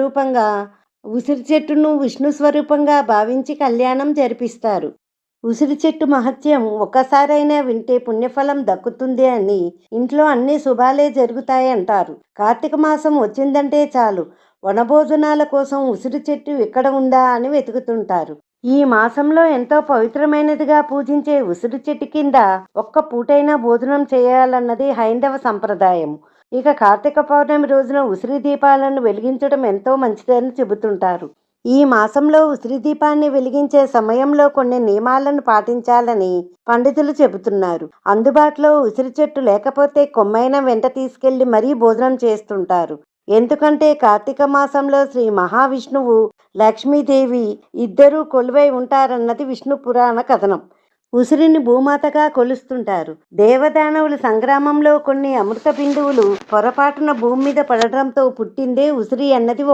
రూపంగా ఉసిరి చెట్టును విష్ణు స్వరూపంగా భావించి కళ్యాణం జరిపిస్తారు. ఉసిరి చెట్టు మహత్యం ఒక్కసారైనా వింటే పుణ్యఫలం దక్కుతుంది అని ఇంట్లో అన్ని శుభాలే జరుగుతాయి అంటారు కార్తీక మాసం వచ్చిందంటే చాలు. వనభోజనాల కోసం ఉసిరి చెట్టు ఇక్కడ ఉందా అని వెతుకుతుంటారు. ఈ మాసంలో ఎంతో పవిత్రమైనదిగా పూజించే ఉసిరి చెట్టు కింద ఒక్క పూటైనా భోజనం చేయాలన్నది హైందవ సంప్రదాయం. ఇక కార్తీక పౌర్ణమి రోజున ఉసిరి దీపాలను వెలిగించడం ఎంతో మంచిదని చెబుతుంటారు. ఈ మాసంలో ఉసిరి దీపాన్ని వెలిగించే సమయంలో కొన్ని నియమాలను పాటించాలని పండితులు చెబుతున్నారు. అందుబాటులో ఉసిరి చెట్టు లేకపోతే కొమ్మైన వెంట తీసుకెళ్ళి మరీ భోజనం చేస్తుంటారు. ఎందుకంటే కార్తీక మాసంలో శ్రీ మహావిష్ణువు లక్ష్మీదేవి ఇద్దరూ కొలువై ఉంటారన్నది విష్ణు పురాణ కథనం. ఉసిరిని భూమాతగా కొలుస్తుంటారు. దేవదానవుల సంగ్రామంలో కొన్ని అమృత బిందువులు పొరపాటున భూమి మీద పడటంతో పుట్టిందే ఉసిరి అన్నది ఒక